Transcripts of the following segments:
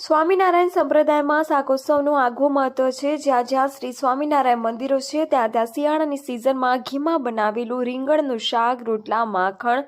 સ્વામિનારાયણ સંપ્રદાયમાં શાકોત્સવનું આગવું મહત્વ છે. જ્યાં જ્યાં શ્રી સ્વામિનારાયણ મંદિરો છે, ત્યાં ત્યાં શિયાળાની સિઝનમાં ઘીમાં બનાવેલું રીંગણનું શાક, રોટલા, માખણ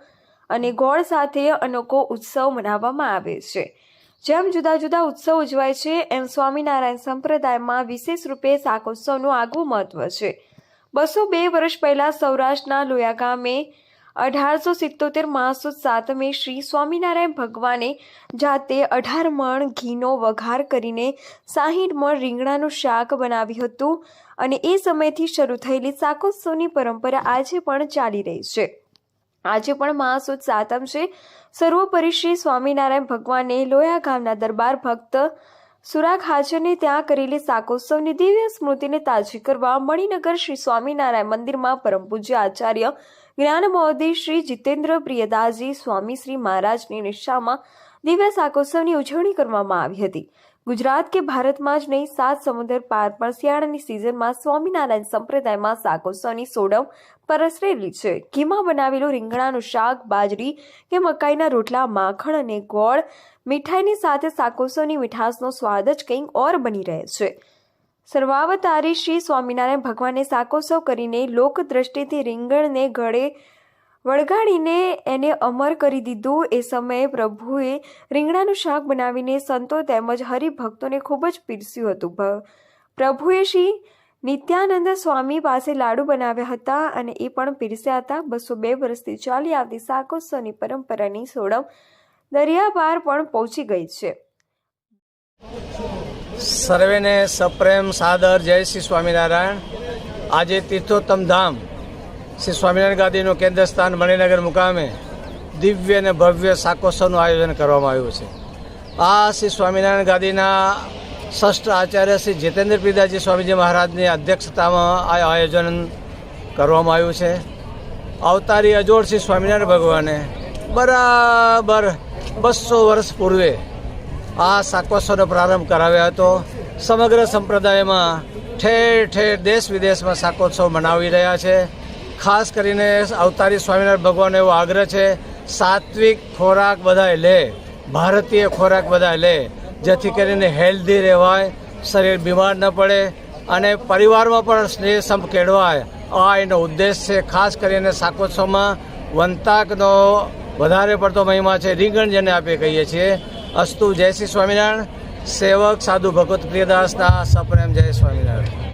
અને ગોળ સાથે અનોખો ઉત્સવ મનાવવામાં આવે છે. જેમ જુદા જુદા ઉત્સવ ઉજવાય છે, એમ સ્વામિનારાયણ સંપ્રદાયમાં વિશેષ રૂપે શાકોત્સવનું આગવું મહત્વ છે. બસો બે વર્ષ પહેલાં સૌરાષ્ટ્રના લોયા ગામે અઢારસો સિત્તોતેર માસુદ સાતમે શ્રી સ્વામિનારાયણ ભગવાને જાતે અઢાર મણ ઘીનો વઘાર કરીને સાહીઠ મણ રીંગણાનું શાક બનાવ્યું હતું અને એ સમયથી શરૂ થયેલી શાકોત્સવની પરંપરા આજે પણ ચાલી રહી છે. આજે પણ મહાસુદ સાતમ છે. સર્વોપરી શ્રી સ્વામિનારાયણ ભગવાને લોયા ગામના દરબાર ભક્ત સુરાગ હાજરને ત્યાં કરેલી શાકોત્સવની દિવ્ય સ્મૃતિને તાજી કરવા મણિનગર શ્રી સ્વામિનારાયણ મંદિરમાં પરમ પૂજ્ય આચાર્ય જ્ઞાન મહોદય શ્રી જીતેન્દ્ર પ્રિયદાસજી, સ્વામી શ્રી મહારાજની નિષ્ઠામાં દિવ્ય શાકોત્સવની ઉજવણી કરવામાં આવી હતી. ગુજરાત કે ભારતમાં જ નહીં, સાત સમુદ્ર પાર પણ શિયાળાની સિઝનમાં સ્વામિનારાયણ સંપ્રદાયમાં શાકોત્સવની સોડમ પરસરેલી છે. ઘીમાં બનાવેલું રીંગણાનું શાક, બાજરી કે મકાઈના રોટલા, માખણ અને ગોળ મીઠાઈની સાથે શાકોત્સવની મીઠાશનો સ્વાદ જ કંઈક ઓર બની રહે છે. સર્વાવતારી શ્રી સ્વામિનારાયણ ભગવાને શાકોત્સવ કરીને લોકદ્રષ્ટિથી રીંગણને ગળે વળગાડીને એને અમર કરી દીધું. એ સમયે પ્રભુએ રીંગણાનું શાક બનાવીને સંતો તેમજ હરિભક્તોને ખૂબ જ પીરસ્યું હતું. પ્રભુએ શ્રી નિત્યાનંદ સ્વામી પાસે લાડુ બનાવ્યા હતા અને એ પણ પીરસ્યા હતા. બસો બે વર્ષથી ચાલી આવતી શાકોત્સવની પરંપરાની સોડમ દરિયા પાર પણ પહોંચી ગઈ છે. સર્વેને સપ્રેમ સાદર જય શ્રી સ્વામિનારાયણ. આજે તીર્થોત્તમ ધામ શ્રી સ્વામિનારાયણ ગાદીનું કેન્દ્ર સ્થાન મણિનગર મુકામે દિવ્ય અને ભવ્ય શાકોત્સવનું આયોજન કરવામાં આવ્યું છે. આ શ્રી સ્વામિનારાયણ ગાદીના ષષ્ઠ આચાર્ય શ્રી જીતેન્દ્ર પિતાજી સ્વામીજી મહારાજની અધ્યક્ષતામાં આ આયોજન કરવામાં આવ્યું છે. અવતારી અજોડ શ્રી સ્વામિનારાયણ ભગવાને બરાબર બસો વર્ષ પૂર્વે આ શાકોત્સવનો પ્રારંભ કરાવ્યો હતો. સમગ્ર સંપ્રદાયમાં ઠેર ઠેર દેશ વિદેશમાં શાકોત્સવ મનાવી રહ્યા છે. ખાસ કરીને અવતારી સ્વામિનારાયણ ભગવાન એવો આગ્રહ છે, સાત્વિક ખોરાક બધાય લે, ભારતીય ખોરાક બધાય લે, જેથી કરીને હેલ્ધી રહેવાય, શરીર બીમાર ન પડે અને પરિવારમાં પણ સ્નેહ સંપ કેળવાય. આ એનો ઉદ્દેશ છે. ખાસ કરીને શાકોત્સવમાં વંતાકનો વધારે પડતો મહિમા છે. રીંગણ જેને આપણે કહીએ છીએ. અસ્તુ. જય શ્રી સ્વામિનારાયણ. સેવક સાધુ ભગવત પ્રિયદાસના સપ્રેમ જય સ્વામિનારાયણ.